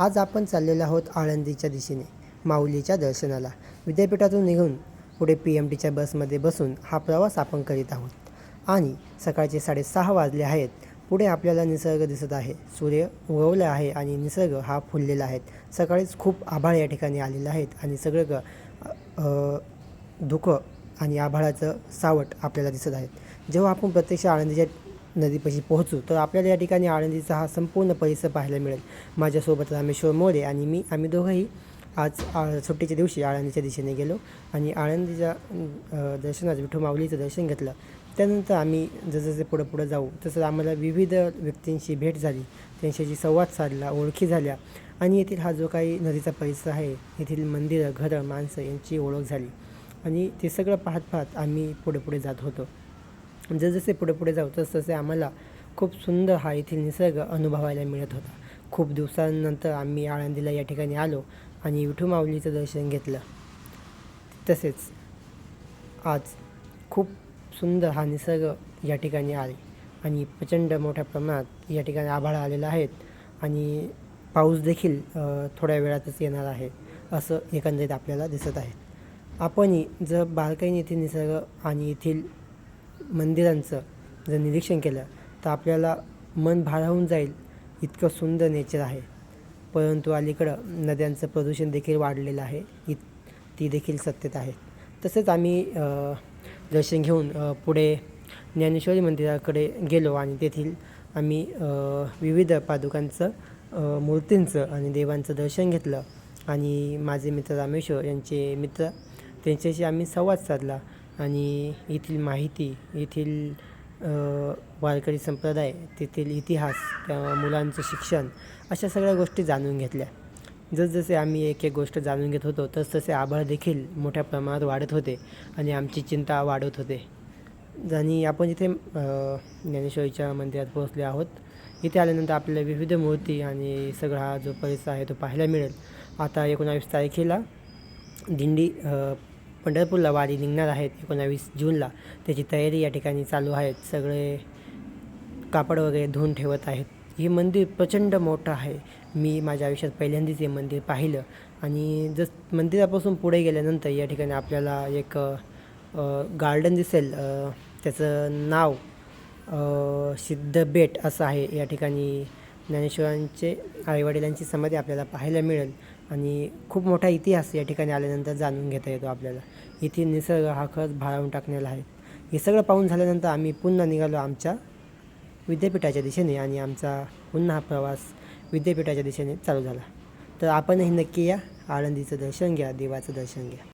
आज आपण चाललेलो आहोत आळंदीच्या दिशेने माऊलीच्या दर्शनाला. विद्यापीठातून निघून पुढे पी एम टीच्या बसमध्ये बसून हा प्रवास आपण करीत आहोत. आणि सकाळचे साडेसहा वाजले आहेत. पुढे आपल्याला निसर्ग दिसत आहे. सूर्य उगवला आहे आणि निसर्ग हा फुललेला आहे. सकाळीच खूप आभाळ या ठिकाणी आलेलं आहेत आणि सगळं ग धुकं आणि आभाळाचं सावट आपल्याला दिसत आहेत जेव्हा आपण प्रत्यक्ष आळंदीच्या नदीपाशी पोहोचू तर आपल्याला या ठिकाणी आळंदीचा हा संपूर्ण परिसर पाहायला मिळेल. माझ्यासोबत रामेश्वर मोरे आणि मी आम्ही दोघंही आज सुट्टीच्या दिवशी आळंदीच्या दिशेने गेलो आणि आळंदीच्या दर्शनात विठू माऊलीचं दर्शन घेतलं. त्यानंतर आम्ही जसजसे पुढं पुढं जाऊ तसं आम्हाला विविध व्यक्तींशी भेट झाली. त्यांच्याशी संवाद साधला ओळखी झाल्या आणि येथील हा जो काही नदीचा परिसर आहे येथील मंदिरं घरं माणसं यांची ओळख झाली. आणि ते सगळं पाहत पाहत आम्ही पुढे पुढे जात होतो. जसजसे पुढे पुढे जाऊ तसतसे आम्हाला खूप सुंदर हा येथील निसर्ग अनुभवायला मिळत होता. खूप दिवसानंतर आम्ही आळंदीला या ठिकाणी आलो आणि विठू माऊलीचं दर्शन घेतलं. तसेच आज खूप सुंदर हा निसर्ग या ठिकाणी आले आणि प्रचंड मोठ्या प्रमाणात या ठिकाणी आभाळ आलेला आहेत आणि पाऊस देखील थोड्या वेळातच येणार आहे असं एकंदरीत आपल्याला दिसत आहे. आपणही जर बारकाईने येथील निसर्ग आणि येथील मंदिरांचं जर निरीक्षण केलं तर आपल्याला मन भारावून जाईल. इतकं सुंदर नेचर आहे. परंतु अलीकडं नद्यांचं प्रदूषण देखील वाढलेलं आहे. इत ती देखील सत्यता आहे. तसेच आम्ही दर्शन घेऊन पुढे ज्ञानेश्वरी मंदिराकडे गेलो आणि तेथील आम्ही विविध पादुकांचं मूर्तींचं आणि देवांचं दर्शन घेतलं. आणि माझे मित्र रामेश्वर यांचे मित्र त्यांच्याशी आम्ही संवाद साधला. आणि येथील माहिती येथील वारकरी संप्रदाय तेथील इतिहास त्या मुलांचं शिक्षण अशा सगळ्या गोष्टी जाणून घेतल्या. जसजसे आम्ही एक एक गोष्ट जाणून घेत होतो तसतसे आभाळ देखील मोठ्या प्रमाणात वाढत होते आणि आमची चिंता वाढत होते. आणि आपण इथे ज्ञानेश्वरीच्या मंदिरात पोहोचले आहोत. इथे आल्यानंतर आपल्याला विविध मूर्ती आणि सगळा हा जो परिसर आहे तो पाहायला मिळेल. आता एकोणावीस तारखेला दिंडी पंढरपूरला वारी निघणार आहेत एकोणावीस जूनला. त्याची तयारी या ठिकाणी चालू आहेत. सगळे कापड वगैरे धुवून ठेवत आहेत. हे मंदिर प्रचंड मोठं आहे. मी माझ्या आयुष्यात पहिल्यांदाच हे मंदिर पाहिलं. आणि जस मंदिरापासून पुढे गेल्यानंतर या ठिकाणी आपल्याला एक गार्डन दिसेल. त्याचं नाव सिद्ध बेट असं आहे. या ठिकाणी ज्ञानेश्वरांचे आईवडिलांची समाधी आपल्याला पाहायला मिळेल. आणि खूप मोठा इतिहास या ठिकाणी आल्यानंतर जाणून घेता येतो आपल्याला. इथे निसर्ग हा खरंच भारावून टाकलेला आहे. हे सगळं पाहून झाल्यानंतर आम्ही पुन्हा निघालो आमच्या विद्यापीठाच्या दिशेने आणि आमचा पुन्हा हा प्रवास विद्यापीठाच्या दिशेने चालू झाला. तर आपणही नक्की या. आळंदीचं दर्शन घ्या देवाचं दर्शन घ्या.